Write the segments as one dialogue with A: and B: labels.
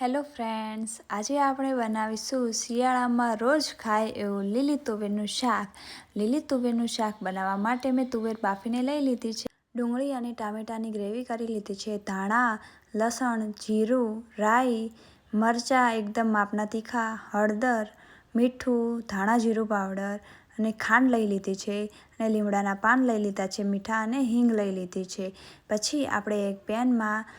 A: Hello friends, આજે આપણે બનાવીશું શિયાળામાં રોજ ખાય એવું લીલી તુવેરનું શાક. લીલી તુવેરનું શાક બનાવવા માટે મેં તુવેર બાફીને લઈ લીધી છે. ડુંગળી અને ટામેટાની ગ્રેવી કરી લીધી છે. ધાણા, લસણ, જીરું, રાઈ, મરચાં એકદમ માપના તીખા, હળદર, મીઠું, ધાણા જીરું પાવડર અને ખાંડ લઈ લીધી છે અને લીમડાના પાન લઈ લીધા છે, મીઠા અને હિંગ લઈ લીધી છે. પછી આપણે એક પેનમાં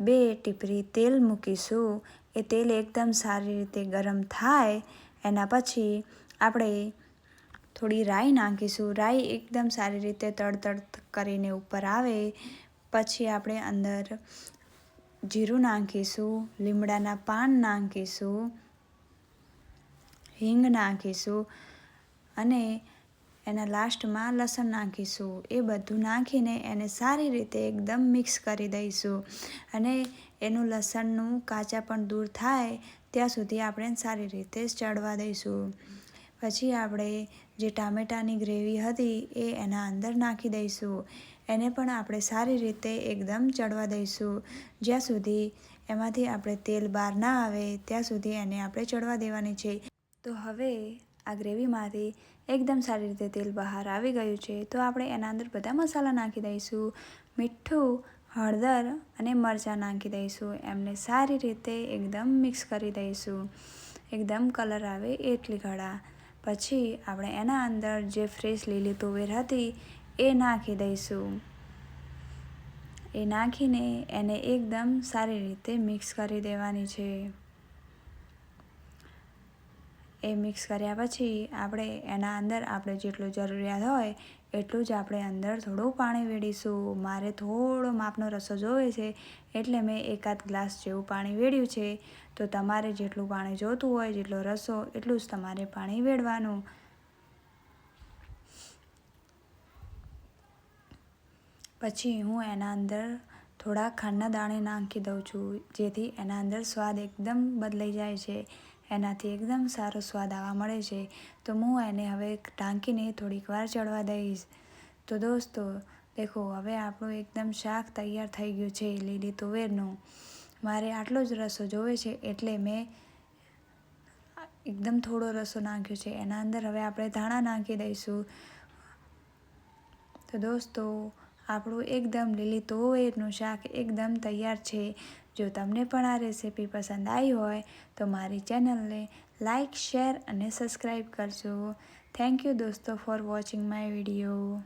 A: બે ટીપરી તેલ મૂકીશું. એ તેલ એકદમ સારી રીતે ગરમ થાય. એના પછી આપણે થોડી રાઈ નાખીશું. રાઈ એકદમ સારી રીતે તડતડ કરીને ઉપર આવે. પછી આપણે અંદર જીરું નાખીશું, લીમડાના પાન નાખીશું, હિંગ નાખીશું અને એના લાસ્ટમાં લસણ નાખીશું. એ બધું નાખીને એને સારી રીતે એકદમ મિક્સ કરી દઈશું. અને એનું લસણનું કાચા પણ દૂર થાય, ત્યાં સુધી આપણે સારી રીતે ચડવા દઈશું. પછી આપણે જે ટામેટાની ગ્રેવી હતી એ એના અંદર નાખી દઈશું. એને પણ આપણે સારી રીતે એકદમ ચડવા દઈશું. જ્યાં સુધી એમાંથી આપણે તેલ બહાર ના આવે, ત્યાં સુધી એને આપણે ચડવા દેવાની છે. તો હવે આ ગ્રેવીમાંથી એકદમ સારી રીતે તેલ બહાર આવી ગયું છે, તો આપણે એના અંદર બધા મસાલા નાખી દઈશું. મીઠું, હળદર અને મરચાં નાખી દઈશું. એમને સારી રીતે એકદમ મિક્સ કરી દઈશું. એકદમ કલર આવે એટલી ઘડા પછી આપણે એના અંદર જે ફ્રેશ લીલી તુવેર હતી, એ નાખી દઈશું. એ નાખીને એને એકદમ સારી રીતે મિક્સ કરી દેવાની છે. એ મિક્સ કર્યા પછી આપણે એના અંદર આપણે જેટલું જરૂરિયાત હોય એટલું જ આપણે અંદર થોડું પાણી વેડીશું. મારે થોડો માપનો રસો જોવે છે એટલે મેં એકાદ ગ્લાસ જેવું પાણી વેડ્યું છે. તો તમારે જેટલું પાણી જોતું હોય, જેટલો રસો, એટલું જ તમારે પાણી વેડવાનું. પછી હું એના અંદર થોડા ખાંડના દાણે નાખી દઉં છું, જેથી એના અંદર સ્વાદ એકદમ બદલાઈ જાય છે. એનાથી એકદમ સારો સ્વાદ આવવા મળે છે. તો હું એને હવે ઢાંકીને થોડીક વાર ચડવા દઈશ. તો દોસ્તો, દેખો, હવે આપણું એકદમ શાક તૈયાર થઈ ગયું છે લીલી તુવેરનું. મારે આટલો જ રસો જોવે છે એટલે મેં એકદમ થોડો રસો નાખ્યો છે. એના અંદર હવે આપણે ધાણા નાખી દઈશું. તો દોસ્તો આપણું એકદમ લીલી તુવેરનું શાક એકદમ તૈયાર છે. જો તમને પણ આ રેસીપી પસંદ આવી હોય, તો મારી ચેનલને લાઇક શેર અને સબસ્ક્રાઈબ કરજો. થેન્ક યુ દોસ્તો ફોર વોચિંગ માય વીડિયો.